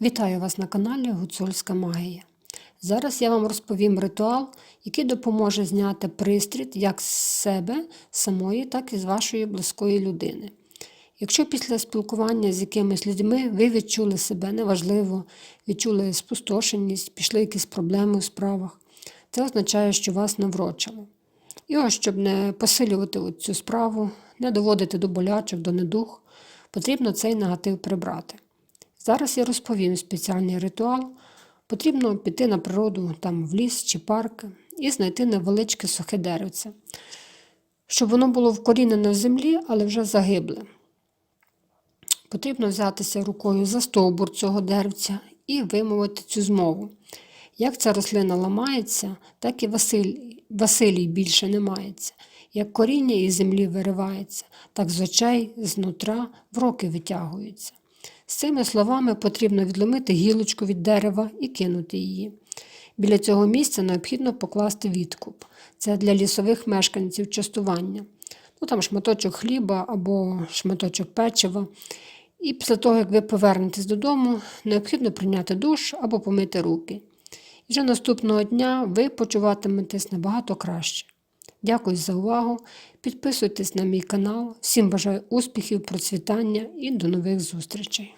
Вітаю вас на каналі Гуцульська магія. Зараз я вам розповім ритуал, який допоможе зняти пристріт як з себе самої, так і з вашої близької людини. Якщо після спілкування з якимись людьми ви відчули себе неважливо, відчули спустошеність, пішли якісь проблеми у справах, це означає, що вас наврочили. І ось, щоб не посилювати цю справу, не доводити до болячок, до недух, потрібно цей негатив прибрати. Зараз я розповім спеціальний ритуал. Потрібно піти на природу, там в ліс чи парк, і знайти невеличке сухе деревце, щоб воно було вкорінене в землі, але вже загибле. Потрібно взятися рукою за стовбур цього деревця і вимовити цю змову. Як ця рослина ламається, так і Василь, Василій більше не мається. Як коріння із землі виривається, так з очей, з нутра в роки витягується. З цими словами потрібно відломити гілочку від дерева і кинути її. Біля цього місця необхідно покласти відкуп. Це для лісових мешканців частування. Ну, там шматочок хліба або шматочок печива. І після того, як ви повернетесь додому, необхідно прийняти душ або помити руки. І вже наступного дня ви почуватиметесь набагато краще. Дякую за увагу. Підписуйтесь на мій канал. Всім бажаю успіхів, процвітання і до нових зустрічей.